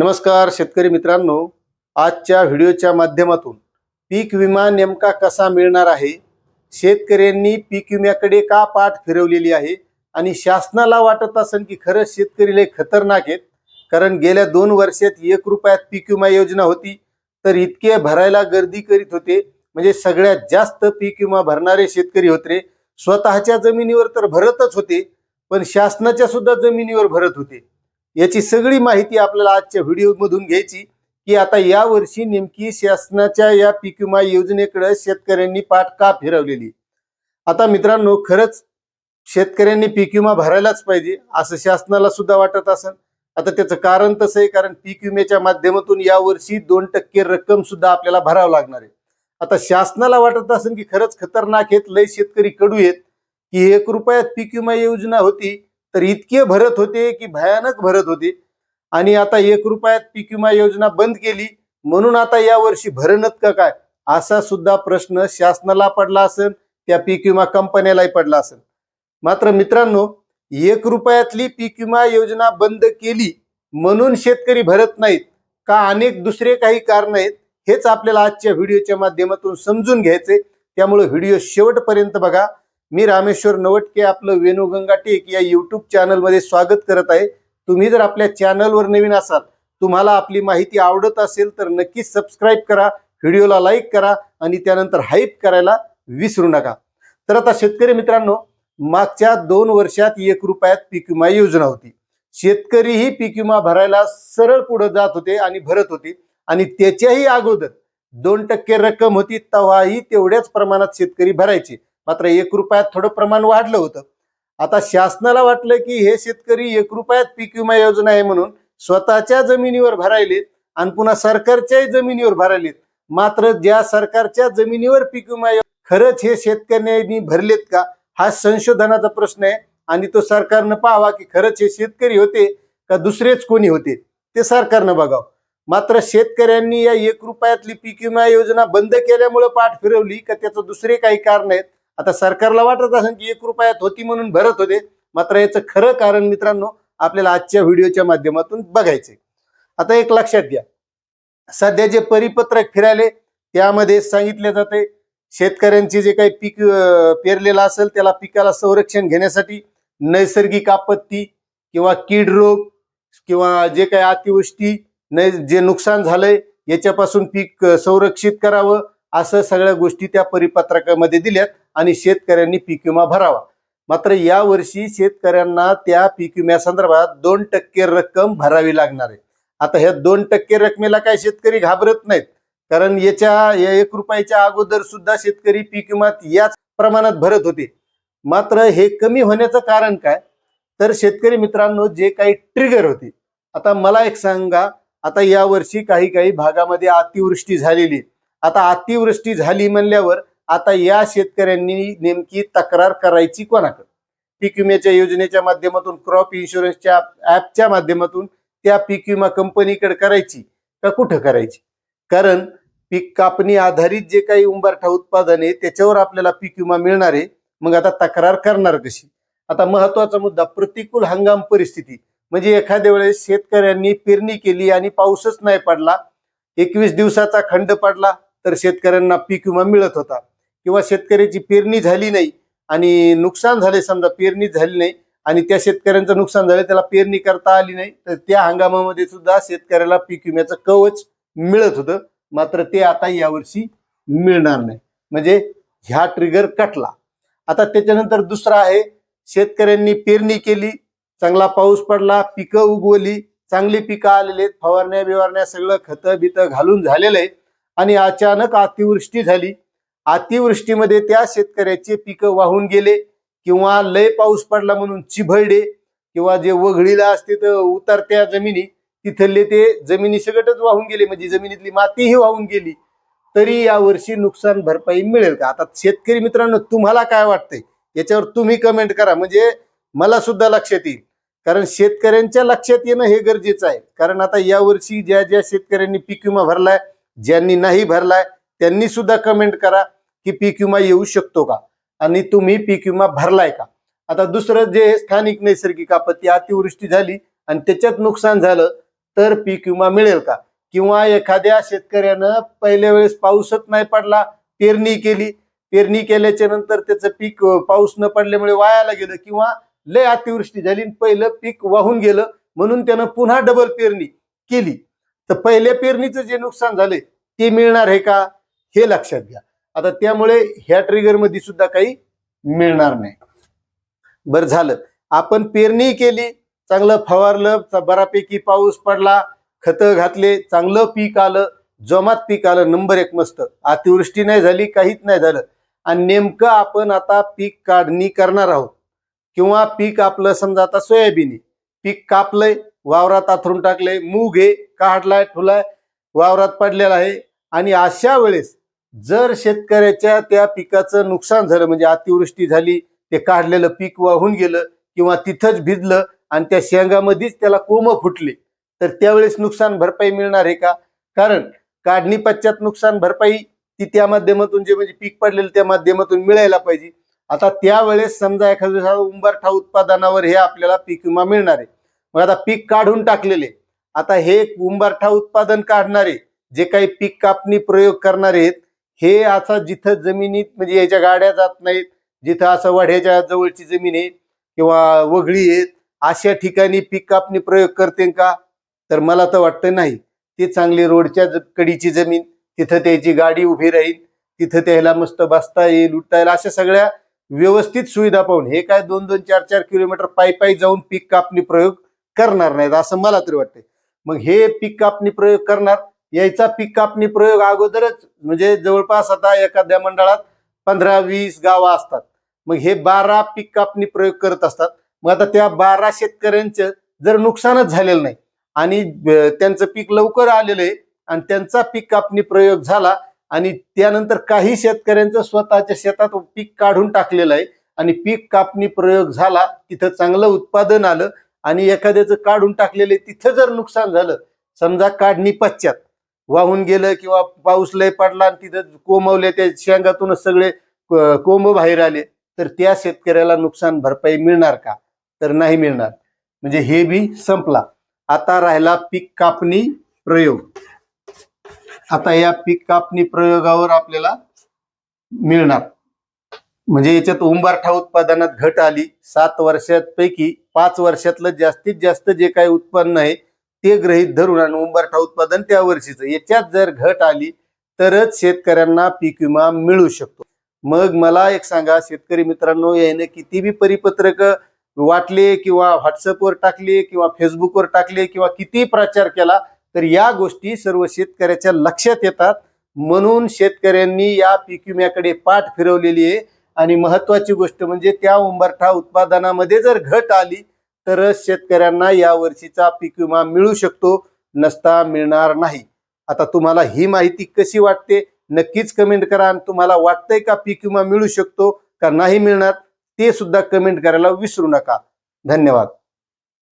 नमस्कार शेतकरी मित्रांनो आजच्या व्हिडिओच्या माध्यमातून पीक विमा नेमका कसा मिळणार आहे? शेतकऱ्यांनी पीक विम्याकडे का पाठ फिरवलेली आहे? आणि शासनाला वाटत असेल की खरंच शेतकरी लय खतरनाक आहेत? कारण गेल्या दोन वर्षात एक रुपयात पीक विमा योजना होती तर इतके भरायला गर्दी करीत होते. म्हणजे सगळ्यात जास्त पीक विमा भरणारे शेतकरी होते. स्वतःच्या जमिनीवर तर भरतच होते पण शासनाच्या सुद्धा जमिनीवर भरत होते. याची सगळी माहिती आपल्याला आजच्या व्हिडिओमधून घ्यायची. की आता या वर्षी नेमकी शासनाच्या या पीक विमा योजनेकडे शेतकऱ्यांनी पाठ का फिरवलेली? आता मित्रांनो खरंच शेतकऱ्यांनी पीक विमा भरायलाच पाहिजे असं शासनाला सुद्धा वाटत असेल. आता त्याचं कारण तसं आहे कारण पीक विम्याच्या माध्यमातून या वर्षी दोन टक्के रक्कम सुद्धा आपल्याला भरावं लागणार आहे. आता शासनाला वाटत असेल की खरंच खतरनाक आहेत लय शेतकरी कडू आहेत की एक रुपयात पीक विमा योजना होती तर इतके भरत होते की भयानक भरत होते. आणि आता एक रुपयात पीक विमा योजना बंद केली म्हणून आता या वर्षी भरणत का काय? असा सुद्धा प्रश्न शासनाला पडला असेल त्या पीक विमा कंपन्यालाही पडला असेल. मात्र मित्रांनो एक रुपयातली पीक विमा योजना बंद केली म्हणून शेतकरी भरत नाहीत का अनेक दुसरे काही कारण आहेत हेच आपल्याला आजच्या व्हिडिओच्या माध्यमातून समजून घ्यायचे त्यामुळे व्हिडिओ शेवटपर्यंत बघा. मी रामेश्वर नवटके आपलं वेणुगंगा टेक या युट्यूब चॅनलमध्ये स्वागत करत आहे. तुम्ही जर आपल्या चॅनलवर नवीन असाल तुम्हाला आपली माहिती आवडत असेल तर नक्कीच सबस्क्राईब करा व्हिडिओला लाईक करा आणि त्यानंतर हाईप करायला विसरू नका. तर आता शेतकरी मित्रांनो मागच्या दोन वर्षात एक रुपयात पीक विमा योजना होती. शेतकरीही पीक विमा भरायला सरळ पुढे जात होते आणि भरत होते. आणि त्याच्याही अगोदर दोन टक्के रक्कम होती तेव्हाही तेवढ्याच प्रमाणात शेतकरी भरायचे. मात्र एक रुपयात थोडं प्रमाण वाढलं होतं. आता शासनाला वाटलं की हे शेतकरी एक रुपयात पीक विमा योजना आहे म्हणून स्वतःच्या जमिनीवर भरायलेत आणि पुन्हा सरकारच्याही जमिनीवर भरायलेत. मात्र ज्या सरकारच्या जमिनीवर पीक विमा खरंच हे शेतकऱ्यांनी भरलेत का? हा संशोधनाचा प्रश्न आहे आणि तो सरकारनं पाहावा की खरंच हे शेतकरी होते का दुसरेच कोणी होते? ते सरकारनं बघावं. मात्र शेतकऱ्यांनी या एक रुपयातली पीक विमा योजना बंद केल्यामुळे पाठ फिरवली का त्याचं दुसरे काही कारण आहेत? आता सरकारला वाटत असेल की एक रुपयात होती म्हणून भरत होते मात्र याचं खरं कारण मित्रांनो आपल्याला आजच्या व्हिडिओच्या माध्यमातून बघायचे आता एक लक्षात घ्या. सध्या जे परिपत्रक फिरायले त्यामध्ये सांगितले जाते शेतकऱ्यांचे जे काही पीक पेरलेलं असेल त्याला पिकाला संरक्षण घेण्यासाठी नैसर्गिक आपत्ती किंवा कीड रोग किंवा जे काही अतिवृष्टी नै जे नुकसान झालंय याच्यापासून पीक संरक्षित करावं असं सगळ्या गोष्टी त्या परिपत्रकामध्ये दिल्यात. आणि शेतकऱ्यांनी पीक विमा भरावा. मात्र या वर्षी शेतकऱ्यांना त्या पीक विम्यासंदर्भात दोन टक्के रक्कम भरावी लागणार आहे. आता ह्या दोन टक्के रकमेला काय शेतकरी घाबरत नाहीत? कारण याच्या या एक रुपयाच्या अगोदर सुद्धा शेतकरी पीक विमात याच प्रमाणात भरत होते. मात्र हे कमी होण्याचं कारण काय? तर शेतकरी मित्रांनो जे काही ट्रिगर होते. आता मला एक सांगा आता या वर्षी काही काही भागामध्ये अतिवृष्टी झालेली आता अतिवृष्टी झाली म्हणल्यावर आता या शेतकऱ्यांनी नेमकी तक्रार करायची कोणाकडे? पीक विम्याच्या योजनेच्या माध्यमातून क्रॉप इन्शुरन्सच्या ऍपच्या माध्यमातून त्या पीक विमा कंपनीकडे करायची का कुठं करायची? कारण पीक कापणी आधारित जे काही उंबरठा उत्पादन आहे त्याच्यावर आपल्याला पीक विमा मिळणार आहे. मग आता तक्रार करणार कशी? आता महत्त्वाचा मुद्दा प्रतिकूल हंगाम परिस्थिती. म्हणजे एखाद्या वेळेस शेतकऱ्यांनी पेरणी केली आणि पाऊसच नाही पडला एकवीस दिवसाचा खंड पडला तर शेतकऱ्यांना पीक विमा मिळत होता. किंवा शेतकऱ्याची पेरणी झाली नाही आणि नुकसान झाले समजा पेरणी झाली नाही आणि त्या शेतकऱ्यांचं नुकसान झालं त्याला पेरणी करता आली नाही तर त्या हंगामामध्ये सुद्धा शेतकऱ्याला पीक विम्याचं कवच मिळत होतं. मात्र ते आता यावर्षी मिळणार नाही. म्हणजे ह्या ट्रिगर कटला. आता त्याच्यानंतर दुसरा आहे शेतकऱ्यांनी पेरणी केली चांगला पाऊस पडला पिकं उगवली चांगली पिकं आलेली आहेत फवारण्या बिवारण्या सगळं खतं बितं घालून झालेलं आहे आणि अचानक अतिवृष्टी झाली. अतिवृष्टीमध्ये त्या शेतकऱ्याचे पिकं वाहून गेले किंवा लय पाऊस पडला म्हणून चिभळडे किंवा जे वघळीला असते तर उतरत्या जमिनी तिथले ते जमिनी सगळच वाहून गेले म्हणजे जमिनीतली मातीही वाहून गेली. तरी यावर्षी नुकसान भरपाई मिळेल का? आता शेतकरी मित्रांनो तुम्हाला काय वाटतंय? याच्यावर तुम्ही कमेंट करा. म्हणजे मला सुद्धा लक्षात येईल. कारण शेतकऱ्यांच्या लक्षात येणं हे गरजेचं आहे. कारण आता यावर्षी ज्या ज्या शेतकऱ्यांनी पीक विमा भरलाय ज्यांनी नाही भरलाय त्यांनी सुद्धा कमेंट करा की पीक विमा येऊ शकतो का? आणि तुम्ही पीक विमा भरलाय का? आता दुसरं जे स्थानिक नैसर्गिक आपत्ती अतिवृष्टी झाली आणि त्याच्यात नुकसान झालं तर पीक विमा मिळेल का? किंवा एखाद्या शेतकऱ्यानं पहिल्या वेळेस पाऊसच नाही पडला पेरणी केली पेरणी केल्याच्यानंतर त्याचं पीक पाऊस न पडल्यामुळे वायाला गेलं किंवा लय अतिवृष्टी झाली आणि पहिलं पीक वाहून गेलं म्हणून त्यानं पुन्हा डबल पेरणी केली. तर पहिल्या पेरणीचं जे नुकसान झाले ते मिळणार आहे का? हे लक्षात घ्या. आता त्यामुळे ह्या ट्रिगरमध्ये सुद्धा काही मिळणार नाही. बरं झालं. आपण पेरणी केली चांगलं फवारलं बऱ्यापैकी पाऊस पडला खतं घातले चांगलं पीक आलं जोमात पीक आलं नंबर एक मस्त. अतिवृष्टी नाही झाली काहीच नाही झालं. आणि नेमकं आपण आता पीक काढणी करणार आहोत. किंवा पीक आपलं समजा आता सोयाबीन पीक कापलंय वावरात आथरून टाकलंय मूग आहे काढलाय ठुलाय वावरात पडलेला आहे. आणि अशा वेळेस जर शेतकऱ्याच्या त्या पिकाचं नुकसान झालं म्हणजे अतिवृष्टी झाली ते काढलेलं पीक वाहून गेलं किंवा तिथंच भिजलं आणि त्या शेंगामध्येच त्याला कोंब फुटली तर त्यावेळेस नुकसान भरपाई मिळणार आहे का? कारण काढणी पश्चात नुकसान भरपाई ती त्या माध्यमातून जे म्हणजे पीक पडलेलं त्या माध्यमातून मिळायला पाहिजे. आता त्यावेळेस समजा एखाद्या उंबरठा उत्पादनावर हे आपल्याला पीक विमा मिळणार आहे. मग आता पीक काढून टाकलेले. आता हे उंबरठा उत्पादन काढणारे जे काही पीक कापणी प्रयोग करणारे आहेत हे असा जिथं जमिनीत म्हणजे याच्या गाड्या जात नाहीत जिथं असं वाढ्याच्या जवळची जमीन आहे किंवा वगळी आहेत अशा ठिकाणी पीक कापणी प्रयोग करते का? तर मला तर वाटतं नाही. ती चांगली रोडच्या कडीची जमीन तिथं त्याची गाडी उभी राहील तिथं त्याला मस्त बसता येईल उठता येईल अशा सगळ्या व्यवस्थित सुविधा पाहून. हे काय दोन दोन चार चार किलोमीटर पायी पायी जाऊन पीक कापणी प्रयोग करणार नाहीत असं मला तरी वाटतंय. मग हे पीक कापणी प्रयोग करणार यायचा पीक कापणी प्रयोग अगोदरच म्हणजे जवळपास आता एखाद्या मंडळात पंधरा वीस गावं असतात. मग हे बारा पीक कापणी प्रयोग करत असतात. मग आता त्या बारा शेतकऱ्यांचं जर नुकसानच झालेलं नाही आणि त्यांचं पीक लवकर आलेलं आहे आणि त्यांचा पीक कापणी प्रयोग झाला आणि त्यानंतर काही शेतकऱ्यांचं स्वतःच्या शेतात पीक काढून टाकलेलं आहे आणि पीक कापणी प्रयोग झाला तिथं चांगलं उत्पादन आलं आणि एखाद्याचं काढून टाकलेलं आहे, तिथं जर नुकसान झालं समजा काढणी पश्चात वाहून गेलं किंवा पाऊस लय पडला आणि तिथं कोंबवले त्या शेंगातूनच सगळे कोंब बाहेर आले तर त्या शेतकऱ्याला नुकसान भरपाई मिळणार का? तर नाही मिळणार. म्हणजे हे बी संपला. आता राहिला पीक कापणी प्रयोग. आता या पीक कापणी प्रयोगावर आपल्याला मिळणार. म्हणजे याच्यात उंबारठा उत्पादनात घट आली. सात वर्षात पैकी पाच वर्षातलं जास्तीत जास्त जे काही उत्पन्न आहे ते गृहीत धरून आणि उंबरठा उत्पादन त्या वर्षीचं. याच्यात जर घट आली तरच शेतकऱ्यांना पीक विमा मिळू शकतो. मग मला एक सांगा शेतकरी मित्रांनो याने किती बी परिपत्रक वाटले किंवा व्हॉट्सअपवर टाकले किंवा फेसबुकवर टाकले किंवा किती प्रचार केला तर या गोष्टी सर्व शेतकऱ्याच्या लक्षात येतात. म्हणून शेतकऱ्यांनी या पीक विम्याकडे पाठ फिरवलेली आहे. आणि महत्वाची गोष्ट म्हणजे त्या उंबरठा उत्पादनामध्ये जर घट आली तर शेतकऱ्यांना या वर्षीचा पीक विमा मिळू शकतो नसता मिळणार नाही. आता तुम्हाला ही माहिती कशी वाटते? नक्कीच कमेंट करा आणि तुम्हाला वाटतंय का पीक विमा मिळू शकतो का नाही मिळणार ते सुद्धा कमेंट करायला विसरू नका. धन्यवाद.